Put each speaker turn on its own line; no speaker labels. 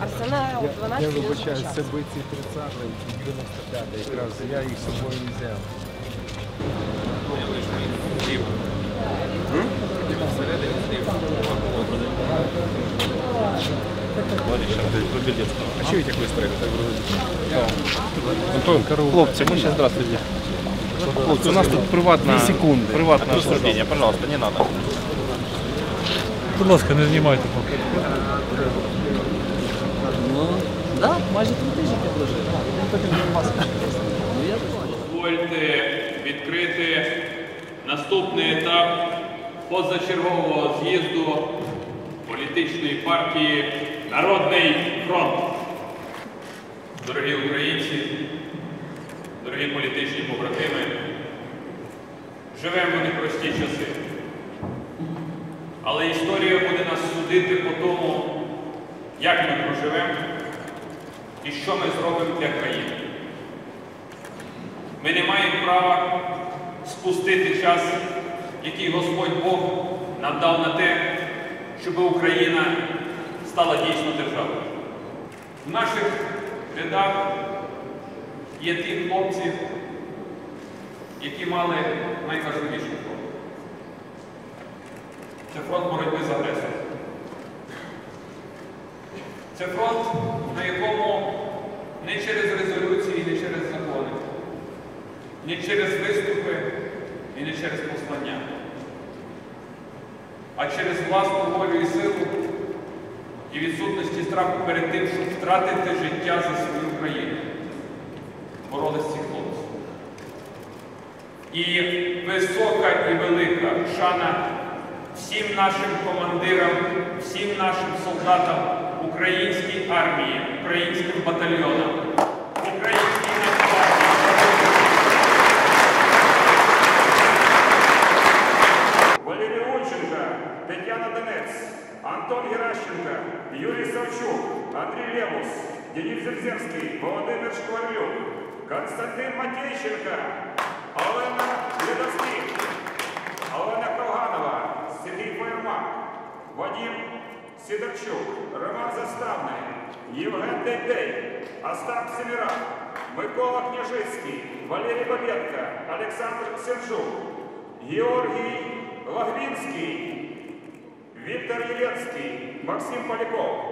Арсенал 12
Я вибачаюсь, це бойці 30 і 95 якраз. Я їх з собою не взяв. Я лише злів. Всередині злів.
А що ви як вистроїли? Антон, хлопці, ми ще здравствуйте. Хлопці, у нас тут приватна,
секунди.
приватне обсуждение, пожалуйста, не надо.
Будь ласка, не знімайте поки.
Ну, да, майже три тижні підложив. Він потім вже маску. Ну.
Дозвольте відкрити наступний етап позачергового з'їзду політичної партії Народний фронт. Дорогі українці, дорогі політичні побратими, живемо в непрості часи. Але історія буде нас судити по тому, як ми проживемо і що ми зробимо для країни. Ми не маємо права спустити час, який Господь Бог нам дав на те, щоб Україна стала дійсно державою. В наших рядах є ті хлопці, які мали найважливіший фронт. Це фронт боротьби з агресором. Це фронт, на якому не через резолюції, не через закони, не через виступи і не через послання, а через власну волю і силу і відсутності страху перед тим, щоб втратити життя за свою країну. Боролись ці хлопці. І висока і велика шана всім нашим командирам, всім нашим солдатам українській армії, українським батальйонам,
Антон Геращенко, Юрій Савчук, Андрій Левус, Денис Зерземський, Володимир Шкварлюк, Константин Матейченко, Олена Ледовський, Олена Колганова, Сергій Фаєрмак, Вадим Сидорчук, Роман Заставний, Євген Дейдей, Остап Семірак, Микола Княжицький, Валерій Бабенко, Олександр Сержук, Георгій Лагвінський, Віктор Єленський, Максим Поляков.